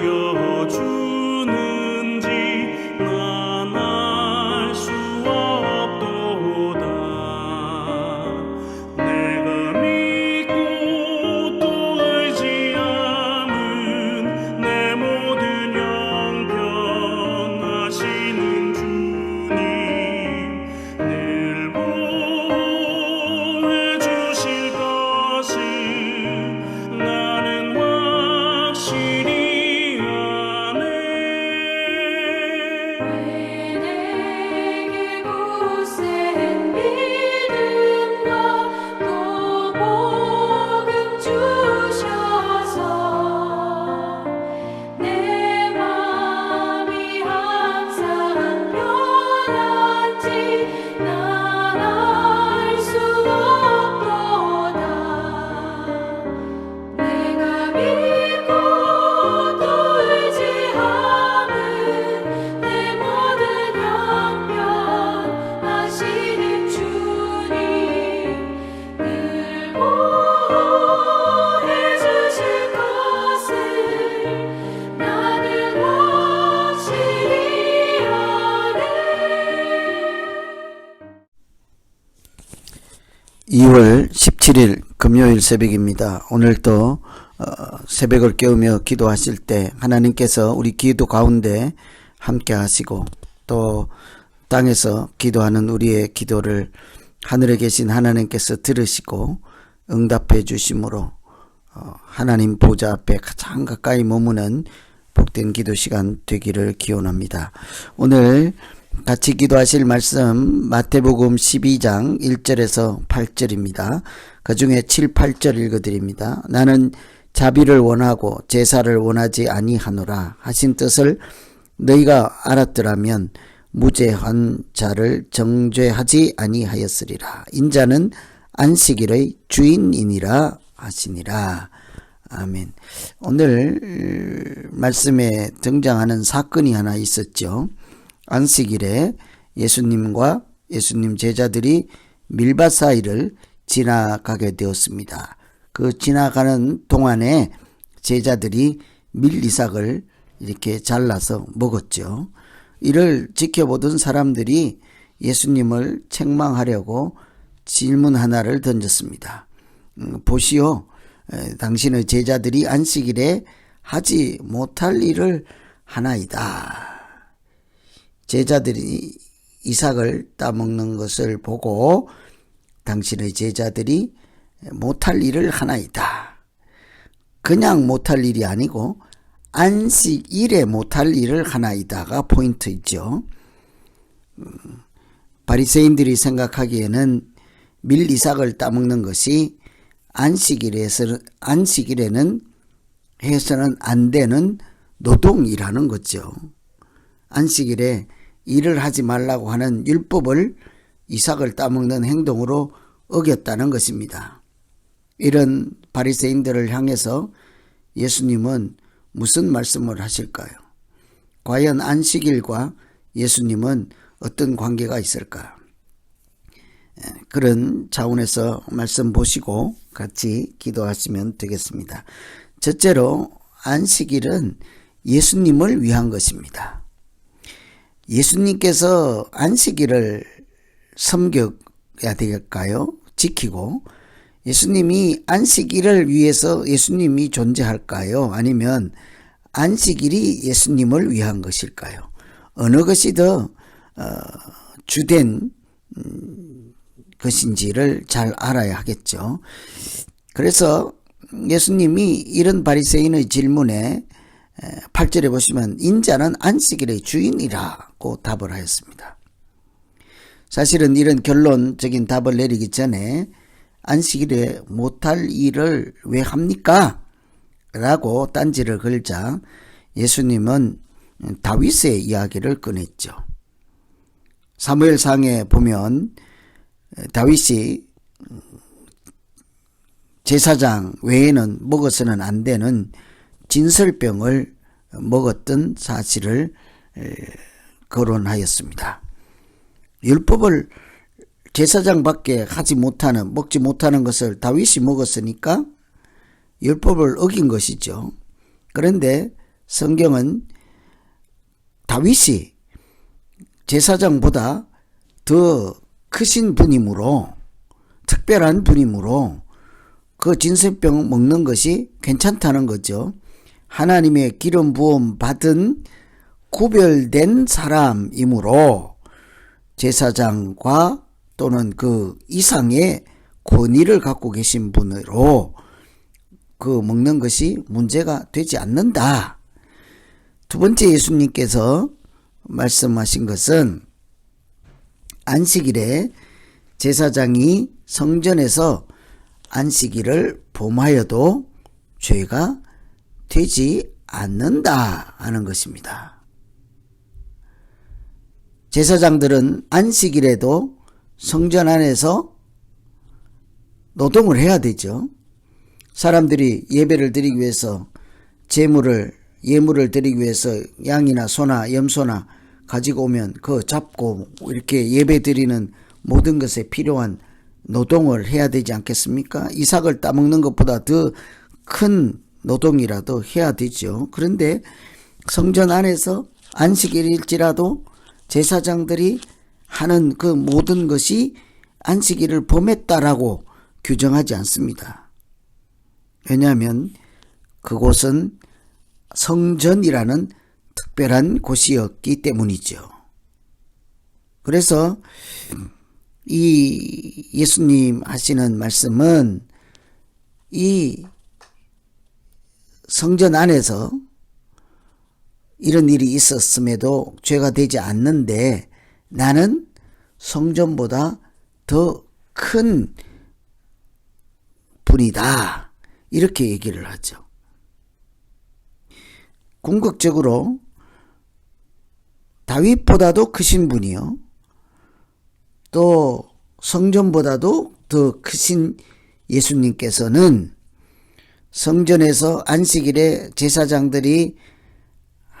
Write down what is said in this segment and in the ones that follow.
하여 주. 2월 17일 금요일 새벽입니다. 오늘도 어, 새벽을 깨우며 기도하실 때 하나님께서 우리 기도 가운데 함께 하시고 또 땅에서 기도하는 우리의 기도를 하늘에 계신 하나님께서 들으시고 응답해 주심으로 어, 하나님 보좌 앞에 가장 가까이 머무는 복된 기도 시간 되기를 기원합니다. 오늘 같이 기도하실 말씀 마태복음 12장 1절에서 8절입니다. 그 중에 7, 8절 읽어드립니다. 나는 자비를 원하고 제사를 원하지 아니하노라 하신 뜻을 너희가 알았더라면 무죄한 자를 정죄하지 아니하였으리라. 인자는 안식일의 주인이니라 하시니라. 아멘. 오늘 말씀에 등장하는 사건이 하나 있었죠. 안식일에 예수님과 예수님 제자들이 밀밭 사이를 지나가게 되었습니다. 그 지나가는 동안에 제자들이 밀리삭을 이렇게 잘라서 먹었죠. 이를 지켜보던 사람들이 예수님을 책망하려고 질문 하나를 던졌습니다. 음, 보시오, 에, 당신의 제자들이 안식일에 하지 못할 일을 하나이다. 제자들이 이삭을 따먹는 것을 보고 당신의 제자들이 못할 일을 하나이다. 그냥 못할 일이 아니고 안식일에 못할 일을 하나이다가 포인트있죠. 음, 바리새인들이 생각하기에는 밀 이삭을 따먹는 것이 안식일에서 안식일에는 해서는 안 되는 노동이라는 거죠. 안식일에 일을 하지 말라고 하는 율법을 이삭을 따먹는 행동으로 어겼다는 것입니다. 이런 바리새인들을 향해서 예수님은 무슨 말씀을 하실까요? 과연 안식일과 예수님은 어떤 관계가 있을까? 예, 그런 차원에서 말씀 보시고 같이 기도하시면 되겠습니다. 첫째로 안식일은 예수님을 위한 것입니다. 예수님께서 안식일을 섬겨야 될까요? 지키고 예수님이 안식일을 위해서 예수님이 존재할까요? 아니면 안식일이 예수님을 위한 것일까요? 어느 것이 더 어, 주된 음, 것인지를 잘 알아야 하겠죠. 그래서 예수님이 이런 바리새인의 질문에 8절에 보시면 인자는 안식일의 주인이라 고 답을 하였습니다. 사실은 이런 결론적인 답을 내리기 전에 안식일에 못할 일을 왜 합니까? 라고 딴지를 걸자 예수님은 다윗의 이야기를 꺼냈죠. 사무엘상에 보면 다윗이 제사장 외에는 먹어서는 안 되는 진설병을 먹었던 사실을 거론하였습니다. 율법을 제사장밖에 하지 못하는 먹지 못하는 것을 다윗이 먹었으니까 율법을 어긴 것이죠. 그런데 성경은 다윗이 제사장보다 더 크신 분이므로 특별한 분이므로 그 진설병 먹는 것이 괜찮다는 거죠. 하나님의 기름 부음 받은 구별된 사람이므로 제사장과 또는 그 이상의 권위를 갖고 계신 분으로 그 먹는 것이 문제가 되지 않는다. 두 번째 예수님께서 말씀하신 것은 안식일에 제사장이 성전에서 안식일을 범하여도 죄가 되지 않는다 하는 것입니다. 제사장들은 안식일에도 성전 안에서 노동을 해야 되죠. 사람들이 예배를 드리기 위해서 재물을 예물을 드리기 위해서 양이나 소나 염소나 가지고 오면 그 잡고 이렇게 예배 드리는 모든 것에 필요한 노동을 해야 되지 않겠습니까? 이삭을 따먹는 것보다 더 큰 노동이라도 해야 되죠. 그런데 성전 안에서 안식일일지라도 제사장들이 하는 그 모든 것이 안식일을 범했다라고 규정하지 않습니다. 왜냐하면 그곳은 성전이라는 특별한 곳이었기 때문이죠. 그래서 이 예수님 하시는 말씀은 이 성전 안에서 이런 일이 있었음에도 죄가 되지 않는데 나는 성전보다 더 큰 분이다. 이렇게 얘기를 하죠. 궁극적으로 다윗보다도 크신 분이요. 또 성전보다도 더 크신 예수님께서는 성전에서 안식일에 제사장들이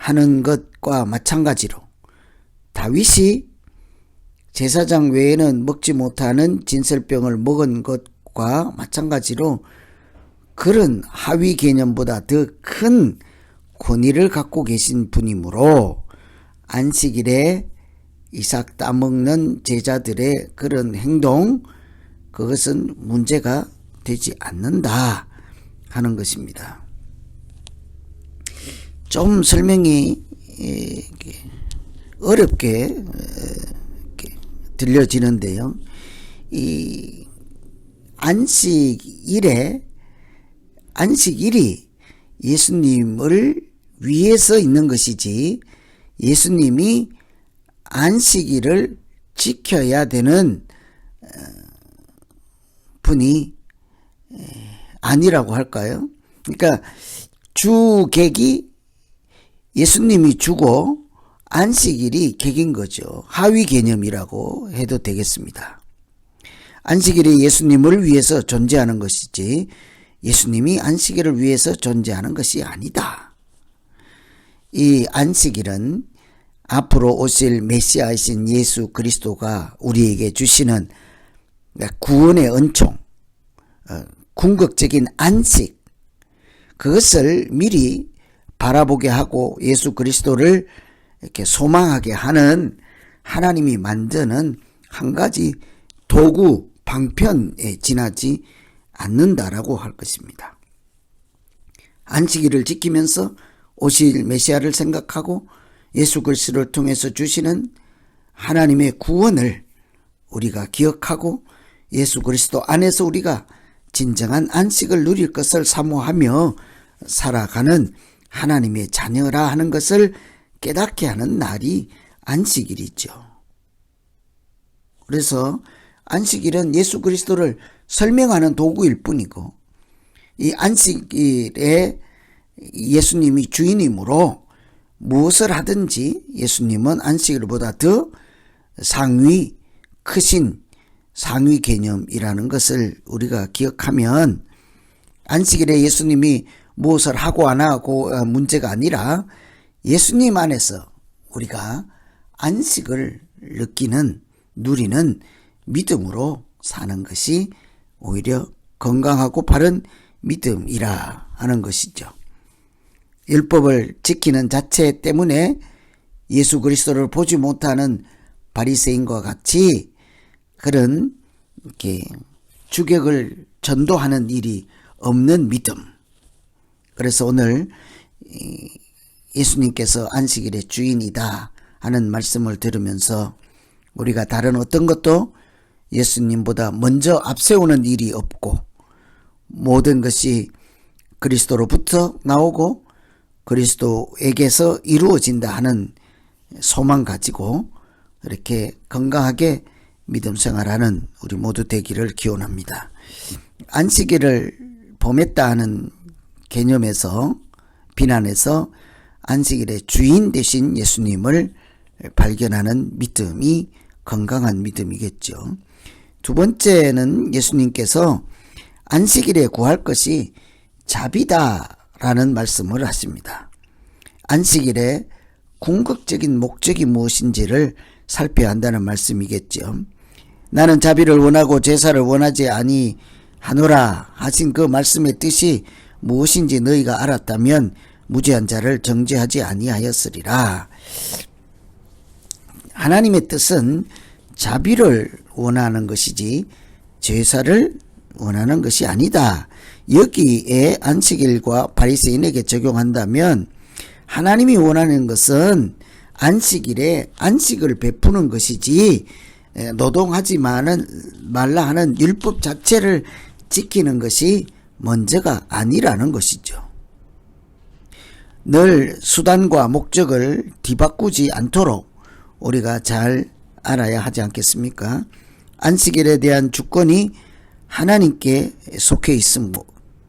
하는 것과 마찬가지로 다윗이 제사장 외에는 먹지 못하는 진설병을 먹은 것과 마찬가지로 그런 하위 개념보다 더 큰 권위를 갖고 계신 분이므로 안식일에 이삭 따먹는 제자들의 그런 행동 그것은 문제가 되지 않는다 하는 것입니다. 좀 설명이 어렵게 들려지는데요. 이 안식일에 안식일이 예수님을 위해서 있는 것이지 예수님이 안식일을 지켜야 되는 어, 분이 아니라고 할까요? 그러니까 주객이 예수님이 주고 안식일이 객인 거죠. 하위 개념이라고 해도 되겠습니다. 안식일이 예수님을 위해서 존재하는 것이지 예수님이 안식일을 위해서 존재하는 것이 아니다. 이 안식일은 앞으로 오실 메시아이신 예수 그리스도가 우리에게 주시는 구원의 은총, 어, 궁극적인 안식, 그것을 미리 바라보게 하고 예수 그리스도를 이렇게 소망하게 하는 하나님이 만드는 한 가지 도구, 방편에 지나지 않는다라고 할 것입니다. 안식일을 지키면서 오실 메시아를 생각하고 예수 그리스도를 통해서 주시는 하나님의 구원을 우리가 기억하고 예수 그리스도 안에서 우리가 진정한 안식을 누릴 것을 사모하며 살아가는 하나님의 자녀라 하는 것을 깨닫게 하는 날이 안식일이죠. 그래서 안식일은 예수 그리스도를 설명하는 도구일 뿐이고 이 안식일에 예수님이 주인이므로 무엇을 하든지 예수님은 안식일보다 더 상위 크신 상위 개념이라는 것을 우리가 기억하면 안식일에 예수님이 무엇을 하고 안 하고 어, 문제가 아니라 예수님 안에서 우리가 안식을 느끼는 누리는 믿음으로 사는 것이 오히려 건강하고 바른 믿음이라 하는 것이죠. 율법을 지키는 자체 때문에 예수 그리스도를 보지 못하는 바리새인과 같이 그런 이렇게 주객을 전도하는 일이 없는 믿음. 그래서 오늘 예수님께서 안식일의 주인이다 하는 말씀을 들으면서 우리가 다른 어떤 것도 예수님보다 먼저 앞세우는 일이 없고 모든 것이 그리스도로부터 나오고 그리스도에게서 이루어진다 하는 소망 가지고 이렇게 건강하게 믿음 생활하는 우리 모두 되기를 기원합니다. 안식일을 범했다 하는 개념에서 비난해서 안식일의 주인 되신 예수님을 발견하는 믿음이 건강한 믿음이겠죠. 두 번째는 예수님께서 안식일에 구할 것이 자비다라는 말씀을 하십니다. 안식일에 궁극적인 목적이 무엇인지를 살펴야 한다는 말씀이겠죠. 나는 자비를 원하고 제사를 원하지 아니하노라 하신 그 말씀의 뜻이 무엇인지 너희가 알았다면 무죄한 자를 정죄하지 아니하였으리라. 하나님의 뜻은 자비를 원하는 것이지 제사를 원하는 것이 아니다. 여기에 안식일과 바리새인에게 적용한다면 하나님이 원하는 것은 안식일에 안식을 베푸는 것이지 에, 노동하지만은 말라 하는 율법 자체를 지키는 것이 먼저가 아니라는 것이죠. 늘 수단과 목적을 뒤바꾸지 않도록 우리가 잘 알아야 하지 않겠습니까? 안식일에 대한 주권이 하나님께 속해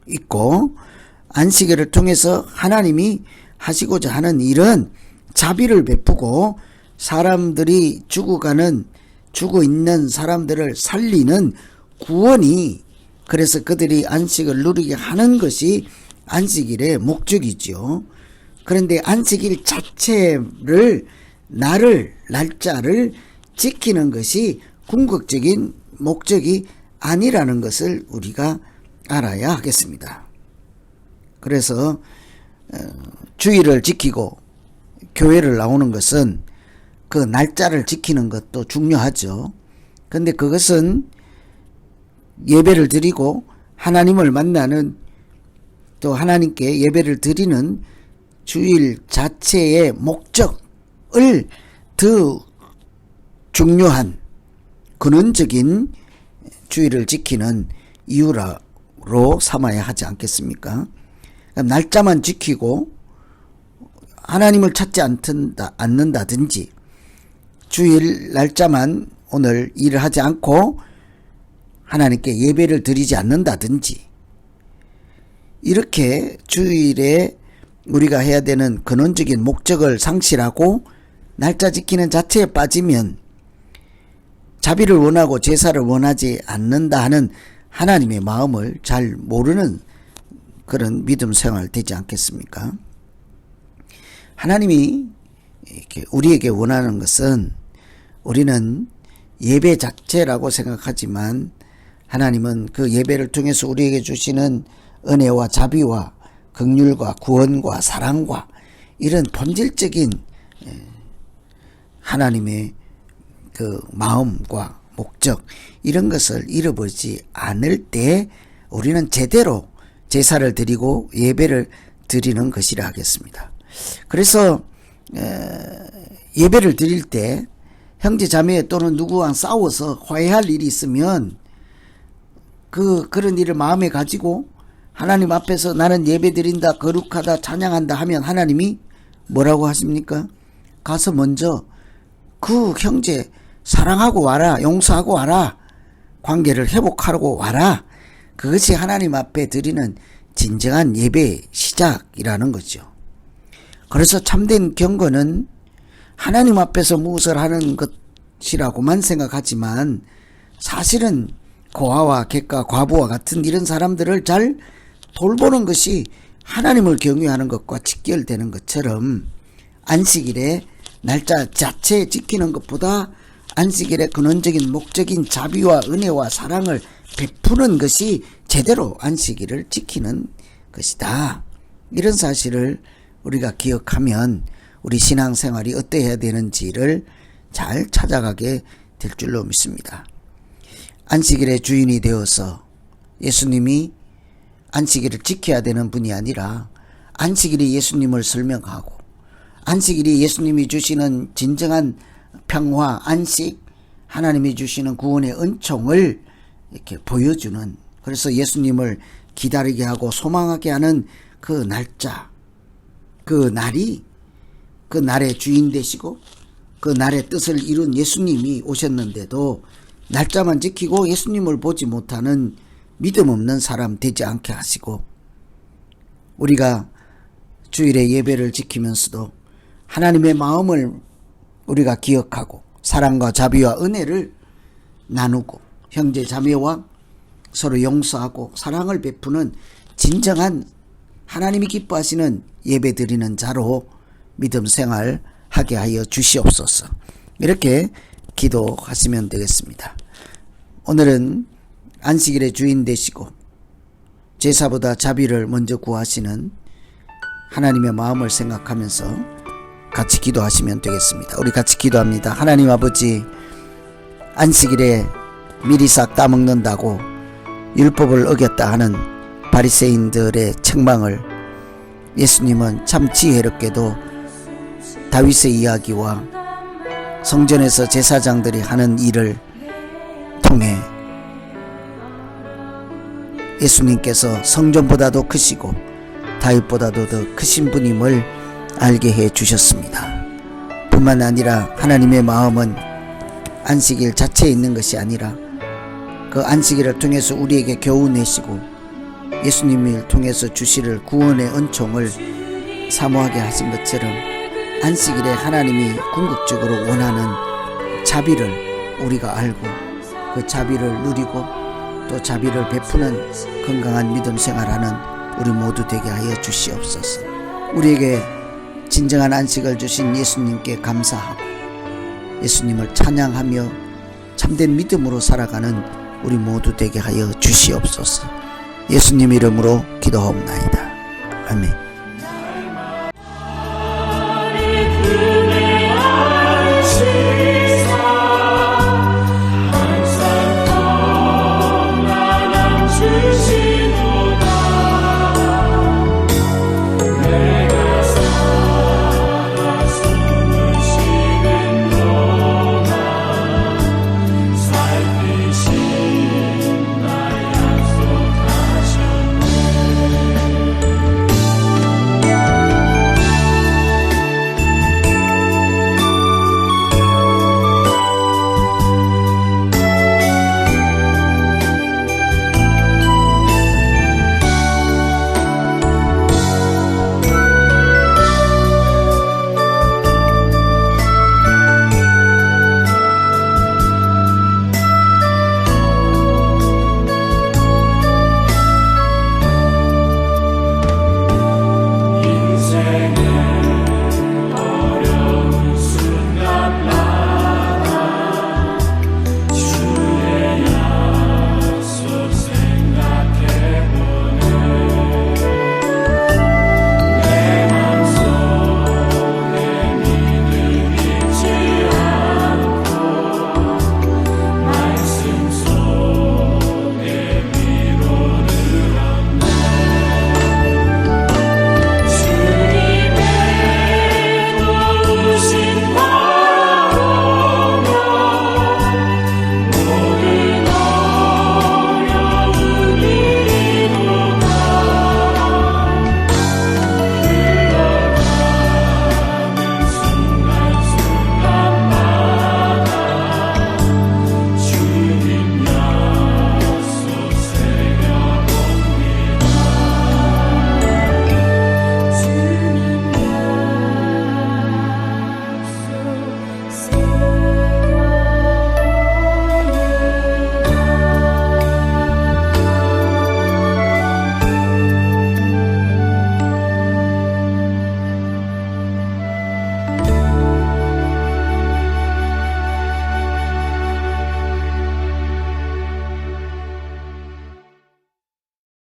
있고, 안식일을 통해서 하나님이 하시고자 하는 일은 자비를 베푸고 사람들이 죽어가는, 죽어 있는 사람들을 살리는 구원이 그래서 그들이 안식을 누리게 하는 것이 안식일의 목적이지요. 그런데 안식일 자체를 날을 날짜를 지키는 것이 궁극적인 목적이 아니라는 것을 우리가 알아야 하겠습니다. 그래서 어, 주의를 지키고 교회를 나오는 것은 그 날짜를 지키는 것도 중요하죠. 근데 그것은 예배를 드리고 하나님을 만나는 또 하나님께 예배를 드리는 주일 자체의 목적을 더 중요한 근원적인 주의를 지키는 이유로 삼아야 하지 않겠습니까? 날짜만 지키고 하나님을 찾지 않는다, 않는다든지 주일 날짜만 오늘 일을 하지 않고 하나님께 예배를 드리지 않는다든지 이렇게 주일에 우리가 해야 되는 근원적인 목적을 상실하고 날짜 지키는 자체에 빠지면 자비를 원하고 제사를 원하지 않는다 하는 하나님의 마음을 잘 모르는 그런 믿음 생활 되지 않겠습니까? 하나님이 우리에게 원하는 것은 우리는 예배 자체라고 생각하지만 하나님은 그 예배를 통해서 우리에게 주시는 은혜와 자비와 극률과 구원과 사랑과 이런 본질적인 하나님의 그 마음과 목적 이런 것을 잃어버리지 않을 때 우리는 제대로 제사를 드리고 예배를 드리는 것이라 하겠습니다. 그래서 예배를 드릴 때 형제 자매 또는 누구와 싸워서 화해할 일이 있으면 그 그런 일을 마음에 가지고 하나님 앞에서 나는 예배 드린다 거룩하다 찬양한다 하면 하나님이 뭐라고 하십니까? 가서 먼저 그 형제 사랑하고 와라 용서하고 와라 관계를 회복하고 와라 그것이 하나님 앞에 드리는 진정한 예배 시작이라는 거죠. 그래서 참된 경건은 하나님 앞에서 무엇을 하는 것이라고만 생각하지만 사실은 고아와 객과 과부와 같은 이런 사람들을 잘 돌보는 것이 하나님을 경외하는 것과 직결되는 것처럼 안식일에 날짜 자체 지키는 것보다 안식일의 근원적인 목적인 자비와 은혜와 사랑을 베푸는 것이 제대로 안식일을 지키는 것이다. 이런 사실을 우리가 기억하면 우리 신앙생활이 어떠해야 되는지를 잘 찾아가게 될 줄로 믿습니다. 안식일의 주인이 되어서 예수님이 안식일을 지켜야 되는 분이 아니라 안식일이 예수님을 설명하고 안식일이 예수님이 주시는 진정한 평화, 안식, 하나님이 주시는 구원의 은총을 이렇게 보여주는 그래서 예수님을 기다리게 하고 소망하게 하는 그 날짜, 그 날이 그 날의 주인 되시고 그 날의 뜻을 이룬 예수님이 오셨는데도 날짜만 지키고 예수님을 보지 못하는 믿음 없는 사람 되지 않게 하시고 우리가 주일의 예배를 지키면서도 하나님의 마음을 우리가 기억하고 사랑과 자비와 은혜를 나누고 형제 자매와 서로 용서하고 사랑을 베푸는 진정한 하나님이 기뻐하시는 예배 드리는 자로 믿음 생활 하게 하여 주시옵소서. 이렇게 기도하시면 되겠습니다. 오늘은 안식일의 주인 되시고 제사보다 자비를 먼저 구하시는 하나님의 마음을 생각하면서 같이 기도하시면 되겠습니다. 우리 같이 기도합니다. 하나님 아버지 안식일에 미리 싹 따먹는다고 율법을 어겼다 하는 바리새인들의 책망을 예수님은 참 지혜롭게도 다윗의 이야기와 성전에서 제사장들이 하는 일을 통해 예수님께서 성전보다도 크시고 다윗보다도 더 크신 분임을 알게 해 주셨습니다. 뿐만 아니라 하나님의 마음은 안식일 자체에 있는 것이 아니라 그 안식일을 통해서 우리에게 교훈내시고 예수님을 통해서 주시를 구원의 은총을 사모하게 하신 것처럼 안식일에 하나님이 궁극적으로 원하는 자비를 우리가 알고 그 자비를 누리고 또 자비를 베푸는 건강한 믿음 생활하는 우리 모두 되게 하여 주시옵소서. 우리에게 진정한 안식을 주신 예수님께 감사하고 예수님을 찬양하며 참된 믿음으로 살아가는 우리 모두 되게 하여 주시옵소서. 예수님 이름으로 기도하옵나이다. 아멘.